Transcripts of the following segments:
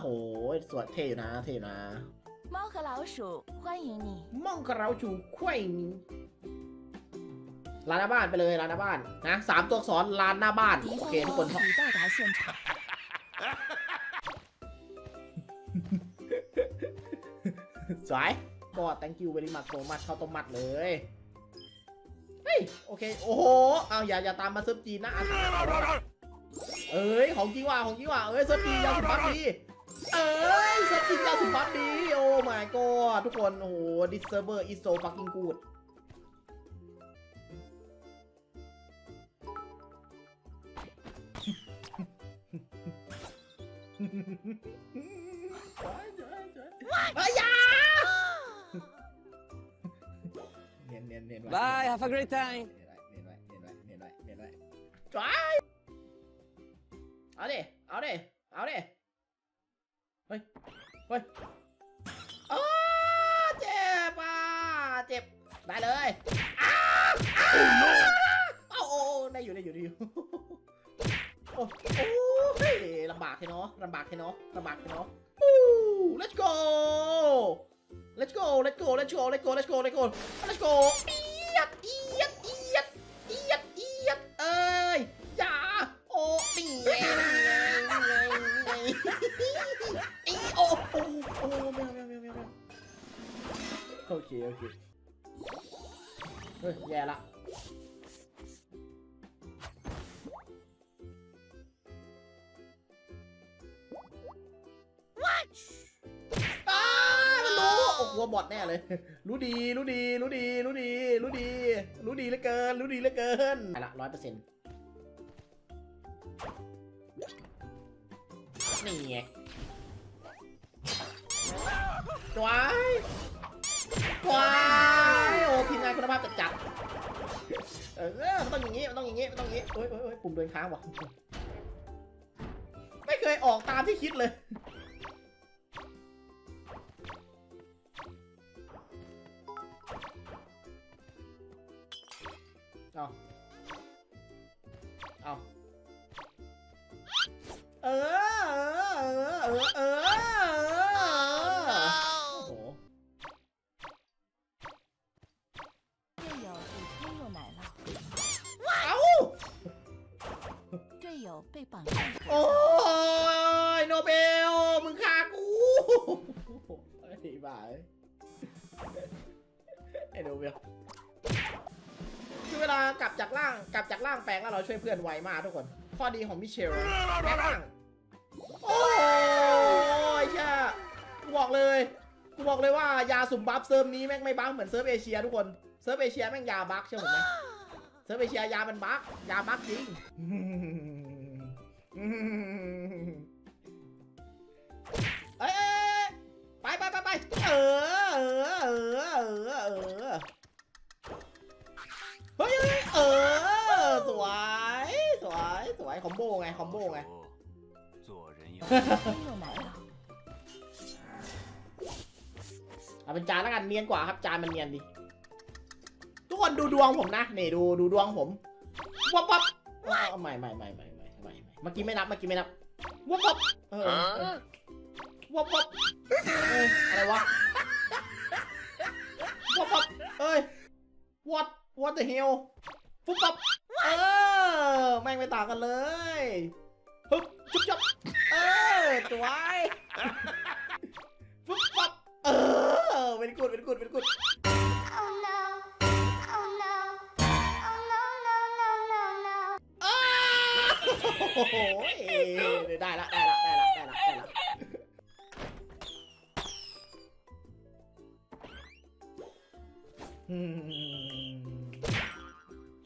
โหสวยเท่อยู่นะเท่อยู่นะ 猫和老鼠欢迎你。 มองกระเราจูควยนี้ร้านหน้าบ้านไปเลยร้านหน้าบ้านนะสามตัวอักษรร้านหน้าบ้าน 敌 โอ 方 เคทุกคน 已到达现场， สวยก็ thank you very much so much ข้าวต้มมัดเลย เฮ้ย โอเค โอ้โห เอาอย่าอย่าตามมาเซิร์ฟจีนนะอ่ะเอ้ย ของจริงว่ะของจริงว่ะเอ้ยเซิร์ฟจีนยาวสุดบัฟดี เอ้ยเซิร์ฟจีนยาวสุดบัฟดีโอ้ my god ทุกคนโอ้โห this server is so fucking good เฮ้ยอย่าเนียนเนียนเนียนไว้ Bye, have a great time. เนียนไว้เนียนไว้เนียนไว้เนียนไว้เนียนไว้จ้ายเอาดิเอาดิเอาดิเฮ้ย เฮ้ยอ้าเจ็บอะเจ็บ ได้เลยอ้าอ้าโอ้โอ้ได้อยู่ได้อยู่ได้อยู่ โอ้โอ้ยลำบากแค่เนาะลำบากแค่เนาะลำบากแค่เนาะ Woo! Let's go Let's go Let's go Let's go Let's go Let's go Let's go Let's go เอียดเอียด โอเคโอเคเฮ้ย แย่ละอ้ามันรู้โอ้โหบอดแน่เลย รู้ดี รู้ดี รู้ดี รู้ดี รู้ดี รู้ดีเหลือเกิน รู้ดีเหลือเกินไปละร้อยเปอร์เซ็นต์นี่ไงจวายจ ว้ายโอ้ทีมงานคุณภาพจัดจัดเออมันต้องอย่างงี้มันต้องอย่างงี้มันต้องอย่างงี้โอ้ยโอ้ยโอ้ยปุ่มเดินค้างว่ะไม่เคยออกตามที่คิดเลยเอาเอาเออ 友被绑上。 โอ้ย โนเบล มึงฆ่ากูไอ้บ้าเอ้ยไอ้โนเบล คือเวลากลับจากล่าง กลับจากล่างแปลงแล้วเราช่วยเพื่อนไวมากทุกคน ข้อดีของมิเชลแม่งล่าง โอ้ยแช่กูบอกเลย กูบอกเลยว่ายาสุ่มบัฟเซิร์ฟนี้แม่งไม่บัฟเหมือนเซิร์ฟเอเชียทุกคน เซิร์ฟเอเชียแม่งยาบัฟเชื่อผมไหมเซิร์ฟเอเชียยามันบัฟยาบัฟจริง เอ้ยไปไปไปไปเออเออเออเออเออเฮ้ยเออสวยสวยสวยคอมโบไงคอมโบไงเอาเป็นจานแล้วกันเนียนกว่าครับจานมันเนียนดีทุกคนดูดวงผมนะนี่ดูดูดวงผมปั๊บปั๊บอาใหม่ใหม่ใหม่ใหม่ ใหม่ใหม่ใหม่เมื่อกี้ไม่นับเมื่อกี้ไม่นับวับวับเออเออวับวับเอ้ยอะไรวะวับวับเอ้ย what what the hell ฟุบปับเออแม่งไม่ต่างกันเลยฮึบจุ๊บจับเออสวยฟุบปับเออเป็นกุดเป็นกุดเป็นกุด โอ้โหได้ละได้ละได้ละได้ละได้ละ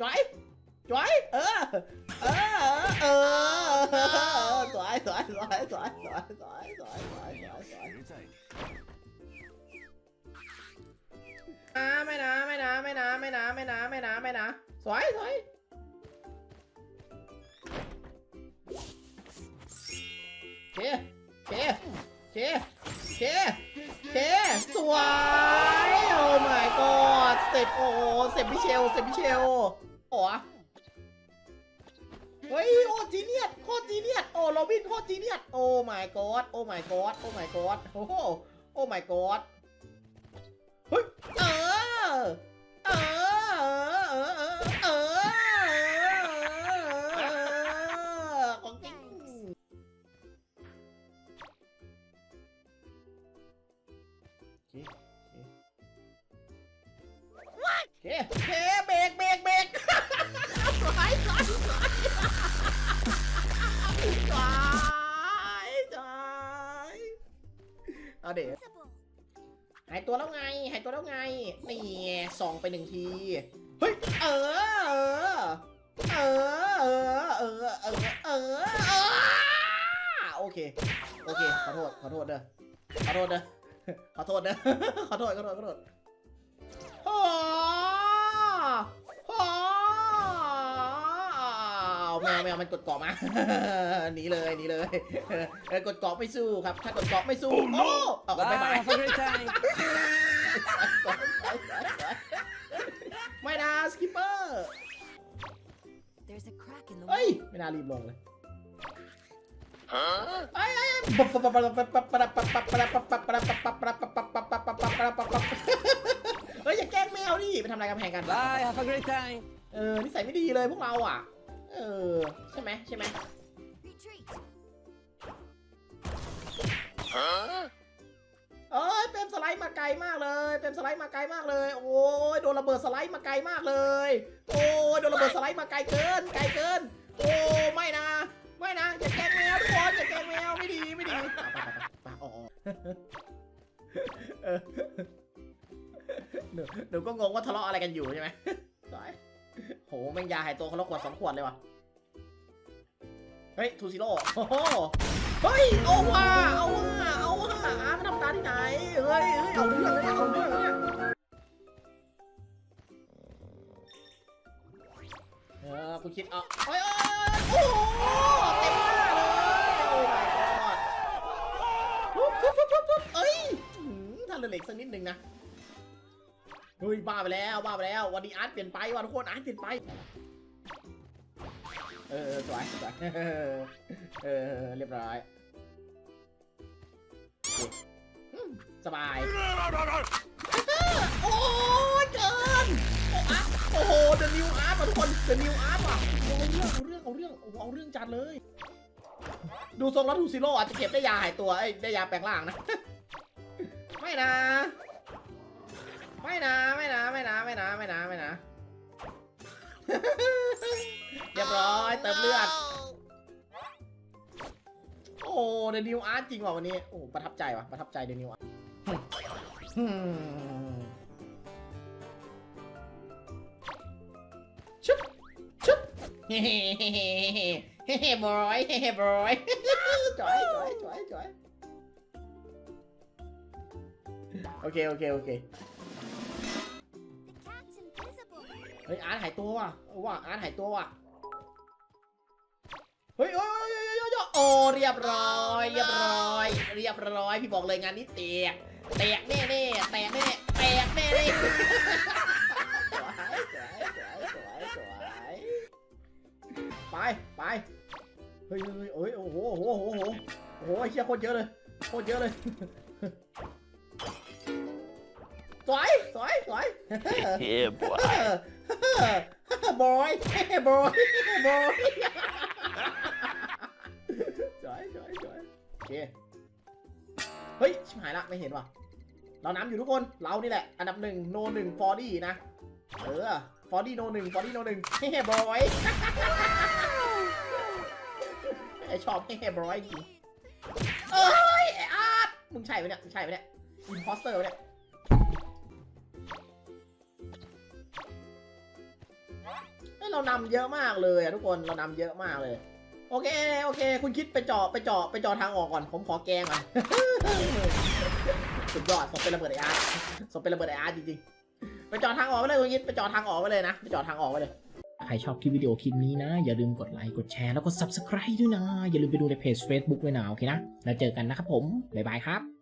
จอยจอยเออ เออ เออสวยสวยสวยสวยสวยสวยสวยสวยสวยไม่นะไม่นะไม่นะไม่นะไม่นะไม่นะไม่นะสวยสวย เคเคเคสวยโอ้ my god เสร็จโอ้เสร็จพิเชลเสร็จพิเชลโอ้เฮ้ยโอ้จีเนียสโคตรจีเนียสโอ้โรบินโคตรจีเนียสโอ้ my god โอ้ my god โอ้ my god โอ้โหโอ้ my god เฮ้ยเออเออ เอาเดี๋ยวหายตัวแล้วไง หายตัวแล้วไง นี่ส่องไปหนึ่งที เฮ้ย เออ เออ เออ เออ เออ เออ เออ โอเค โอเค ขอโทษ ขอโทษเด้อ ขอโทษเด้อ ขอโทษเด้อ ขอโทษ ขอโทษ ขอโทษ แมวแมวมันกดเกาะมาหนีเลยหนีเลยเออกดเกาะไม่สู้ครับ ถ้ากดเกาะไม่สู้โอ้เอาไป Bye, ไป have a great time. ไม่นะสกิปเปอร์ There's a crack in the เฮ้ย wall. ไม่น่ารีบลงเลย Huh? เอ้ยเอ้ยเฮ้ยอย่าแกล้งแมวดิไปทำอะไรกำแพงกัน Bye, have a great time. เออนิสัยไม่ดีเลยพวกเราอะ เออ ใช่ไหมใช่ไหม Retreat. Huh? เอ้ยเปรมสไลด์มาไกลมากเลยเปรมสไลด์มาไกลมากเลย โอ้ยโดนระเบิดสไลด์มาไกลมากเลย โอ้ยโดนระเบิดสไลด์มาไกลเกิน ไกลเกิน โอ้ไม่นะ ไม่นะอย่าแกล้งแมวทุกคนอย่าแกล้งแมวไม่ดีไม่ดีไปไปไปไปออกเออหนูหนูก็งงว่าทะเลาะอะไรกันอยู่ใช่ไหมตายโห แม่งยาหายตัวคนละขวดสองขวดเลยว่ะ เฮ้ยทูซิโร่โอ้โหเฮ้ยเอาว่ะเอาว่ะเอาว่ะอาร์ตมันทำตาที่ไหน เฮ้ยเฮ้ยเอาเรื่องเลยเอาเรื่องเลยเออคุณคิดเอาโอ้ยเอ้ย เฮ้ยบ้าไปแล้วบ้าไปแล้ว วันนี้อาร์ตเปลี่ยนไปว่ะทุกคนอาร์ตเปลี่ยนไปเออสวยสวยเออเรียบร้อยสบายโอ้ยเกินโอ้โอโหเดอะนิวอาร์ตว่ะทุกคนเดอะนิวอาร์ตว่ะเอาเรื่องเอาเรื่องเอาเรื่องเอาเรื่องจัดเลย ดูทรงแล้วทูซิโร่อาจจะเก็บได้ยาหายตัวได้ยาแปลงร่างนะ ไม่นะ ไม่นะไม่นะไม่นะไม่นะไม่นะไม่นะเรียบร้อยเติมเลือด โอ้เดนิวอาร์ตจริงว่ะวันนี้โอ้ประทับใจว่ะประทับใจเดนิวอาร์ตชุบชุบเฮ้เฮ้เฮ้เฮ้เฮ้บอยเฮ้เฮ้บอยจอยจอยจอยจอยโอเคโอเคโอเค เฮ้ยอาร์ตหายตัวว่ะว่ะอาร์ตหายตัวว่ะเฮ้ยเฮ้ยเฮ้ยเโอ้เรียบร้อย เรียบร้อย เรียบร้อย พี่บอกเลยงานนี้แตกแตกแน่แน่แตกแน่แตกแน่แน่สวยสวยสวยสวยสวยไปไปเฮ้ยเฮ้ยเฮ้ยโอ้โหโอ้โหโอ้โหโอ้โหโอ้โหเชี่ยโคตรเยอะเลยโคตรเยอะเลยสวยสวยสวย Yeah, boy. บ อยบอยบอยสวยสวยสวยโอเค เฮ้ย ชิบหายละ ไม่เห็นว่ะ เราน้ำอยู่ทุกคน เรานี่แหละ อันดับหนึ่งโนหนึ่งฟอร์ดี้นะ เออ ฟอร์ดี้โนหนึ่งฟอร์ดี้โนหนึ่งเฮ้บอยไอชอบเฮ้บอยจริงเอ้ยไอ้อาร์ตมึงใช่ไหมเนี่ย มึงใช่ไหมเนี่ย อินพอสเตอร์เนี่ย เฮ้ยเรานำเยอะมากเลยอะทุกคนเรานำเยอะมากเลย โอเคโอเค คุณคิดไปเจาะไปเจาะไปเจาะทางออกก่อน ผมขอแกงก่อน สุดยอดสมเป็นระเบิดไออาร์ตสมเป็นระเบิดไออาร์ตจริงๆไปเจาะทางออกไปเลยคุณคิดไปเจาะทางออกไปเลยนะไปเจาะทางออกไปเลยใครชอบคลิปวิดีโอคลิปนี้นะ อย่าลืมกดไลค์กดแชร์แล้วก็ subscribe ด้วยนะ อย่าลืมไปดูในเพจ Facebook ด้วยนะโอเคนะ แล้วเจอกันนะครับผม บ๊ายบายครับ